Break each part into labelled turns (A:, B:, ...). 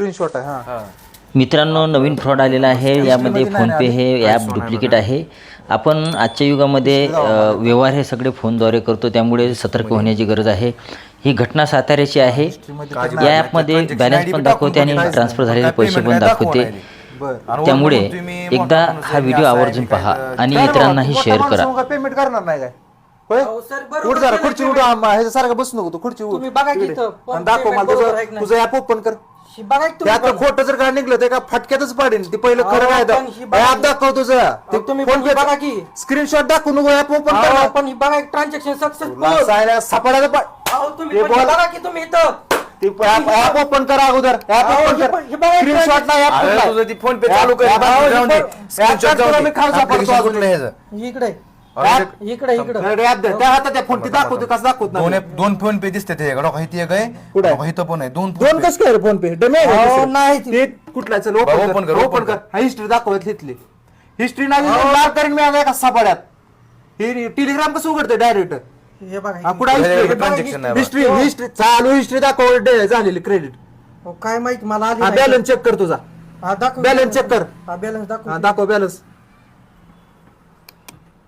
A: Screenshot आहे हा.
B: मित्रांनो नवीन फ्रॉड आलेला आहे. यामध्ये फोनपे हे ॲप डुप्लिकेट आहे. आपण आजच्या युगामध्ये व्यवहार हे सगळे फोनद्वारे करतो. त्यामुळे सतर्क होण्याची गरज आहे. ही घटना साताऱ्याची आहे. या ॲपमध्ये बॅलन्स पण दाखवते आणि ट्रान्सफर झालेले पैसे पण दाखवते. त्यामुळे एकदा हा व्हिडिओ आवर्जून पहा आणि इतरांनाही शेअर करा.
A: पेमेंट करणार नाही काय? होय? उठ जरा खुर्ची उठ. ह्याच्यासारखं बसू नको तू. खुर्ची उठ
C: तुम्ही बघा की
A: इकडे.
C: इथं, पण
A: आणि दाखव मला तुझं? तुझं ऍप ओपन कर.
C: बघा की
A: त्यात. खोटं जर काय निघलं ते का फटक्यातच पाडेन ते पहिलं
C: अहो,
A: खरं काय
C: पण ही बघा
A: ऍप
C: की-
A: दाखव तुझं
C: तुम्ही पण ही बघा की.
A: स्क्रीनशॉट दाखवू नको ऍप ओपन
C: अहो,
A: कर
C: पण ही बघा ट्रान्झॅक्शन सक्सेसफुल
A: सापडायला पा-
C: अहो तुम्ही
A: हे
C: पण
A: बोला.
C: बघा की तुम्ही इथं
A: ते ऍप ओपन कर अगोदर ऍप
C: अहो,
A: ओपन
C: हे
A: कर
C: पण- हे बघा,
A: स्क्रीनशॉट नाही ऍप
D: अरे तुझं ती फोन पे चालू कर जाऊन दे. Screenshot जाऊन दे. Application?
C: इकडे
A: ऍप-
C: इकडे इकडे
A: ऍप दे. त्या हातात त्या फोन ती दाखवतो कसं दाखवत
D: दोन
A: नाही
D: दोन फोन पे दिसते ते डोका इथे एक आहे.
A: कुठं आहे?
D: डोका इथं पण आहे. दोन
A: दोन
D: phone pay.
A: कसं काय फोन पे डमे
C: अहो, नाही. ती.
A: कुठला चल ओपन कर ओपन कर. हा हिस्ट्री दाखवत तिथली. हिस्ट्री नाही लाल करीन मी आता एका सापड्यात. हे टेलिग्राम कसं उघडते डायरेक्ट
C: हे बघा
A: कुठं
D: हे
A: हिस्ट्री
D: transaction
A: हिस्ट्री हिस्ट्री चालू हिस्ट्री दाखव डे- झालेली क्रेडिट
C: अहो, काय माहिती मला आली.
A: बॅलन्स चेक कर तुझा.
C: हा, दाखव
A: balance check कर.
C: हा बॅलन्स दाखव.
A: दाखव बॅलन्स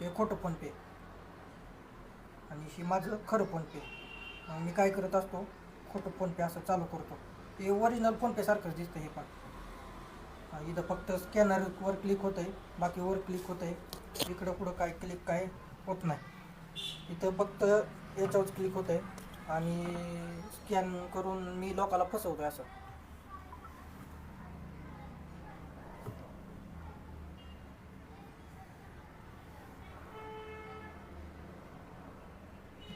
C: हे खोटं फोन पे. आणि हे माझं खरं फोन पे. मग मी काय करत असतो खोटं फोन पे असं चालू करतो. हे ओरिजिनल फोन पे सारखंच दिसतं हे पण. इथं फक्त स्कॅनरवर क्लिक होत आहे बाकीवर क्लिक होत आहे इकडं कुठं काय क्लिक काय होत नाही. इथं फक्त याच्यावरच क्लिक होत आहे आणि स्कॅन करून मी लोकाला फसवतो आहे असं.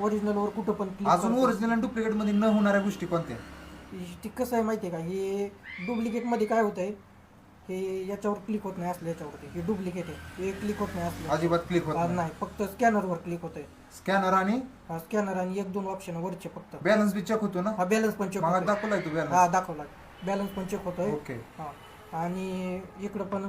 C: ओरिजिनलवर कुठं पण click
A: अजून
C: करतो.
A: ओरिजिनल आणि डुप्लिकेटमध्ये न होणाऱ्या गोष्टी कोणत्या?
C: ती कसं आहे माहिती आहे का? हे डुप्लिकेटमध्ये काय होतं आहे हे याच्यावर क्लिक होत नाही असलं याच्यावरती. हे डुप्लिकेट आहे. हे क्लिक होत नाही असलं.
A: अजिबात क्लिक होत
C: हा,
A: नाही.
C: नाही. फक्त स्कॅनरवर क्लिक होत आहे
A: स्कॅनर आणि?
C: हा स्कॅनर आणि एक दोन ऑप्शन वरचे फक्त.
A: बॅलन्स बी चेक होतो ना?
C: हा बॅलन्स पण चेक होतोय.
A: दाखवलाय तू
C: हा
A: बॅलन्स
C: दाखवला बॅलन्स पण चेक होतोय.
A: ओके
C: हा. आणि इकडं पण